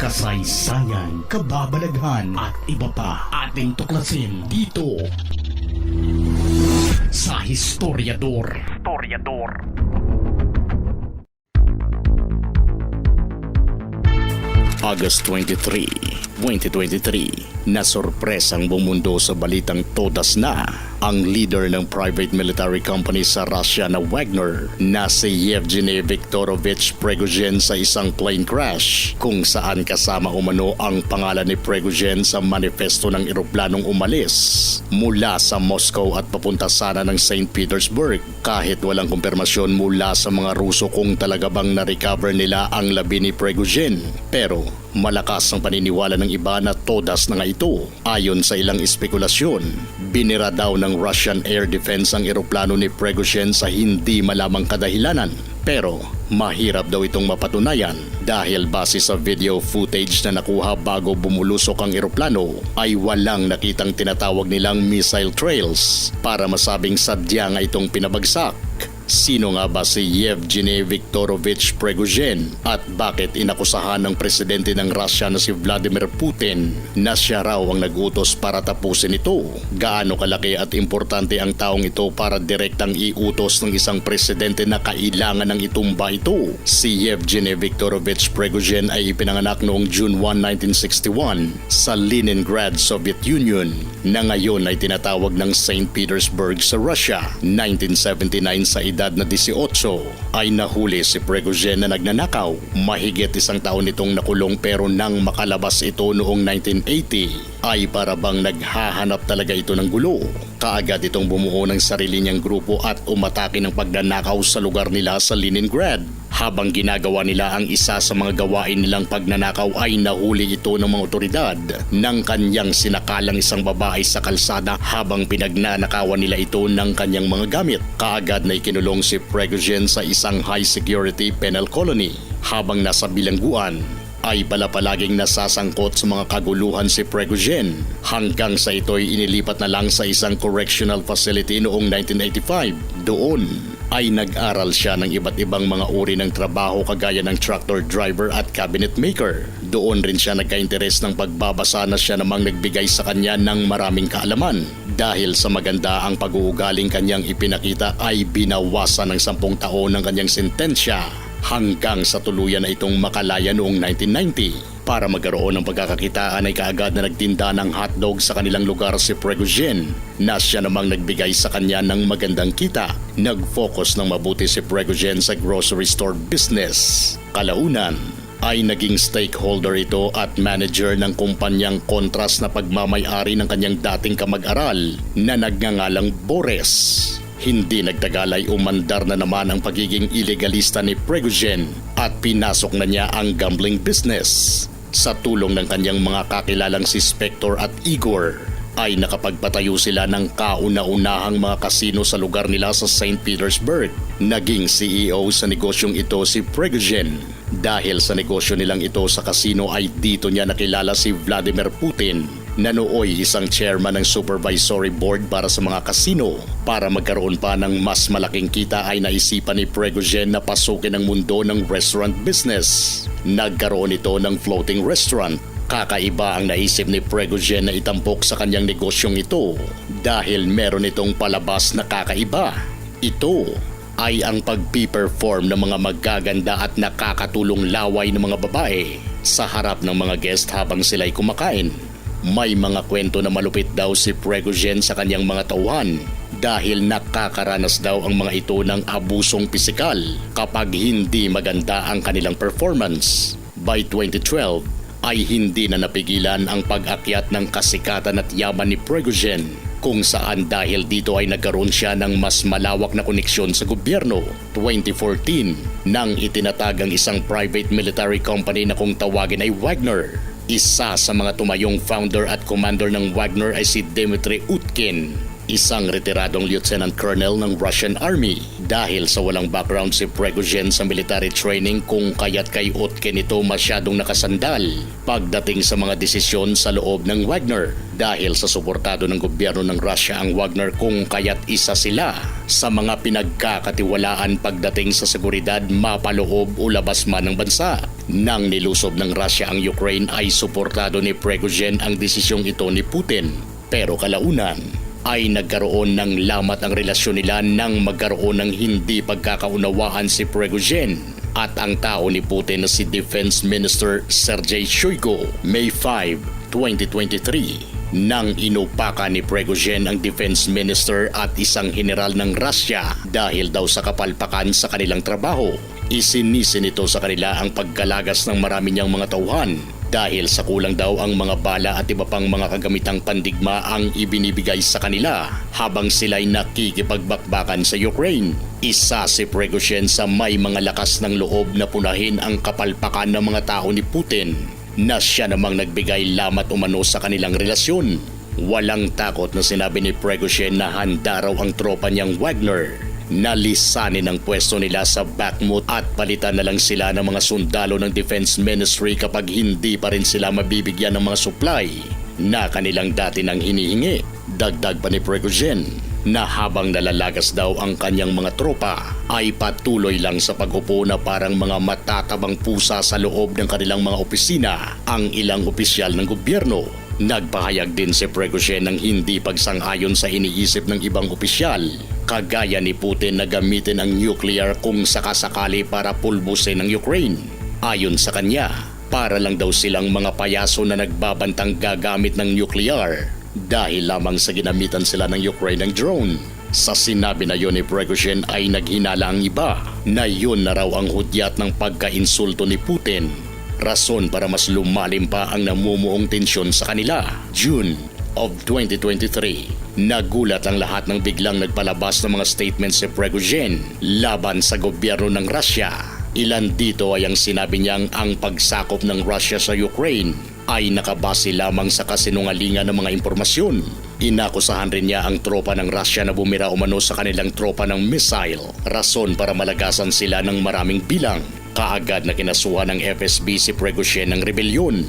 kasaysayan, kababalaghan at iba pa ating tuklasin dito sa Historiador. Historiador. August 23, 2023, na sorpresang bumundo sa balitang todas na ang leader ng private military company sa Russia na Wagner na si Yevgeny Viktorovich Prigozhin sa isang plane crash kung saan kasama umano ang pangalan ni Prigozhin sa manifesto ng eroplanong umalis mula sa Moscow at papunta sana ng St. Petersburg kahit walang kumpirmasyon mula sa mga Ruso kung talaga bang na-recover nila ang labi ni Prigozhin. Pero malakas ang paniniwala ng iba na todas na nga ito. Ayon sa ilang espekulasyon, binira daw ng Russian Air Defense ang eroplano ni Prigozhin sa hindi malamang kadahilanan. Pero mahirap daw itong mapatunayan dahil base sa video footage na nakuha bago bumulusok ang eroplano ay walang nakitang tinatawag nilang missile trails para masabing sadya nga itong pinabagsak. Sino nga ba si Yevgeny Viktorovich Prigozhin at bakit inakusahan ng presidente ng Russia na si Vladimir Putin na siya raw ang nagutos para tapusin ito? Gaano kalaki at importante ang taong ito para direktang iutos ng isang presidente na kailangan ng itumba ito? Si Yevgeny Viktorovich Prigozhin ay ipinanganak noong June 1, 1961 sa Leningrad, Soviet Union na ngayon ay tinatawag ng St. Petersburg sa Russia. 1979 sa edad na 18 ay nahuli si Prigozhin na nagnanakaw. Mahigit isang taon itong nakulong pero nang makalabas ito noong 1980 ay para bang naghahanap talaga ito ng gulo. Kaagad itong bumuo ng sarili niyang grupo at umatake ng pagnanakaw sa lugar nila sa Leningrad. Habang ginagawa nila ang isa sa mga gawain nilang pagnanakaw ay nahuli ito ng mga otoridad ng kanyang sinakalang isang babae sa kalsada habang pinagnanakawan nila ito ng kanyang mga gamit. Kaagad na ikinulong si Prigozhin sa isang high security penal colony habang nasa bilangguan ay pala palaging nasasangkot sa mga kaguluhan si Prigozhin hanggang sa ito'y inilipat na lang sa isang correctional facility noong 1985. Doon ay nag-aral siya ng iba't ibang mga uri ng trabaho kagaya ng tractor driver at cabinet maker. Doon rin siya nagka-interes ng pagbabasa na siya namang nagbigay sa kanya ng maraming kaalaman. Dahil sa maganda ang pag-uugaling kanyang ipinakita ay binawasan ng sampung taon ng kanyang sentensya hanggang sa tuluyan na itong makalaya noong 1990. Para magkaroon ng pagkakakitaan ay kaagad na nagtinda ng hotdog sa kanilang lugar si Prigozhin na siya namang nagbigay sa kanya ng magandang kita. Nag-focus ng mabuti si Prigozhin sa grocery store business. Kalaunan, ay naging stakeholder ito at manager ng kumpanyang kontras na pagmamayari ng kanyang dating kamag-aral na nagngangalang Boris. Hindi nagtagal ay umandar na naman ang pagiging illegalista ni Prigozhin at pinasok na niya ang gambling business. Sa tulong ng kanyang mga kakilalang si Spector at Igor ay nakapagpatayo sila ng kauna-unahang mga kasino sa lugar nila sa St. Petersburg. Naging CEO sa negosyong ito si Prigozhin. Dahil sa negosyo nilang ito sa kasino ay dito niya nakilala si Vladimir Putin na nooy isang chairman ng supervisory board para sa mga kasino. Para magkaroon pa ng mas malaking kita ay naisipan ni Prigozhin na pasukin ang mundo ng restaurant business. Nagkaroon ito ng floating restaurant Kakaiba ang naisip ni Prigozhin na itampok sa kanyang negosyong ito dahil meron itong palabas na kakaiba. Ito ay ang pagpiperform ng mga magaganda at nakakatulong laway ng mga babae sa harap ng mga guest habang sila'y kumakain. May mga kwento na malupit daw si Prigozhin sa kanyang mga tauhan dahil nakakaranas daw ang mga ito ng abusong pisikal kapag hindi maganda ang kanilang performance. By 2012, ay hindi na napigilan ang pag-akyat ng kasikatan at yaman ni Prigozhin kung saan dahil dito ay nagkaroon siya ng mas malawak na koneksyon sa gobyerno. 2014, nang itinatag ang isang private military company na kung tawagin ay Wagner. Isa sa mga tumayong founder at commander ng Wagner ay si Dmitry Utkin. isang retiradong lieutenant colonel ng Russian Army dahil sa walang background si Prigozhin sa military training kung kaya't kay Utkin ito masyadong nakasandal pagdating sa mga desisyon sa loob ng Wagner dahil sa suportado ng gobyerno ng Russia ang Wagner kung kaya't isa sila sa mga pinagkakatiwalaan pagdating sa seguridad mapaloob o labas man ng bansa. Nang nilusob ng Russia ang Ukraine ay suportado ni Prigozhin ang desisyong ito ni Putin. Pero kalaunan, ay nagkaroon ng lamat ang relasyon nila nang magkaroon ng hindi pagkakaunawaan si Prigozhin at ang tao ni Putin na si Defense Minister Sergei Shoigu May 5, 2023 nang inupakan ni Prigozhin ang Defense Minister at isang general ng Russia dahil daw sa kapalpakan sa kanilang trabaho. Isinisin ito sa kanila ang pagkalagas ng marami niyang mga tauhan dahil sa kulang daw ang mga bala at iba pang mga kagamitang pandigma ang ibinibigay sa kanila habang sila'y nakikipagbakbakan sa Ukraine. Isa si Prigozhin sa may mga lakas ng loob na punahin ang kapalpakan ng mga tao ni Putin na siya namang nagbigay lamat umano sa kanilang relasyon. Walang takot na sinabi ni Prigozhin na handa raw ang tropa niyang Wagner nalisanin ang pwesto nila sa Bakhmut at palitan na lang sila ng mga sundalo ng Defense Ministry kapag hindi pa rin sila mabibigyan ng mga supply na kanilang dati nang hinihingi. Dagdag pa ni Prigozhin na habang nalalagas daw ang kanyang mga tropa ay patuloy lang sa pag-upo na parang mga matatabang pusa sa loob ng kanilang mga opisina ang ilang opisyal ng gobyerno Nagpahayag din si Prigozhin ng hindi pagsang-ayon sa iniisip ng ibang opisyal, kagaya ni Putin na gamitin ang nuclear kung sakasakali para pulbusin ang Ukraine. Ayon sa kanya, para lang daw silang mga payaso na nagbabantang gagamit ng nuclear dahil lamang sa ginamitan sila ng Ukraine ng drone. Sa sinabi na yun ni Prigozhin ay naghinala ang iba na yun na raw ang hudyat ng pagka-insulto ni Putin rason para mas lumalim pa ang namumuong tensyon sa kanila. June of 2023, nagulat ang lahat ng biglang nagpalabas ng mga statements si Prigozhin laban sa gobyerno ng Russia. Ilan dito ay ang sinabi niyang ang pagsakop ng Russia sa Ukraine ay nakabase lamang sa kasinungalingan ng mga impormasyon. Inakusahan rin niya ang tropa ng Russia na bumira umano sa kanilang tropa ng missile, rason para malagasan sila ng maraming bilang. Kaagad na kinasuhan ng FSB si Prigozhin ng rebelyon.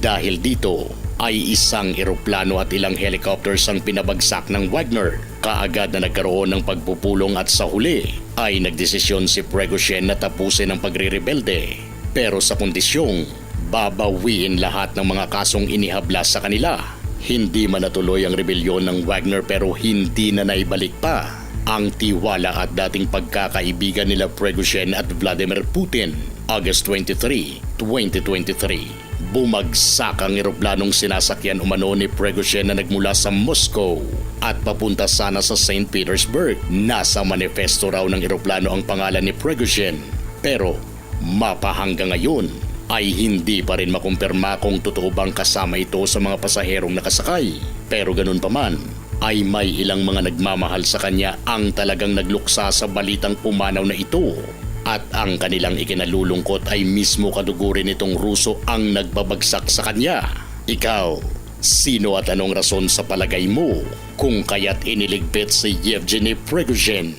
Dahil dito ay isang eroplano at ilang helicopters ang pinabagsak ng Wagner. Kaagad na nagkaroon ng pagpupulong at sa huli ay nagdesisyon si Prigozhin na tapusin ang pagre-rebelde. Pero sa kondisyong babawiin lahat ng mga kasong inihabla sa kanila. Hindi man natuloy ang rebelyon ng Wagner pero hindi na naibalik pa ang tiwala at dating pagkakaibigan nila Prigozhin at Vladimir Putin. August 23, 2023. Bumagsak ang eroplanong sinasakyan umano ni Prigozhin na nagmula sa Moscow at papunta sana sa St. Petersburg. Nasa manifesto raw ng eroplano ang pangalan ni Prigozhin. Pero mapa hanggang ngayon ay hindi pa rin makumpirma kung totoo bang kasama ito sa mga pasaherong nakasakay. Pero ganun pa man, ay may ilang mga nagmamahal sa kanya ang talagang nagluksa sa balitang pumanaw na ito. At ang kanilang ikinalulungkot ay mismo kadugurin nitong Ruso ang nagbabagsak sa kanya. Ikaw, sino at anong rason sa palagay mo kung kaya't iniligpit si Yevgeny Prigozhin?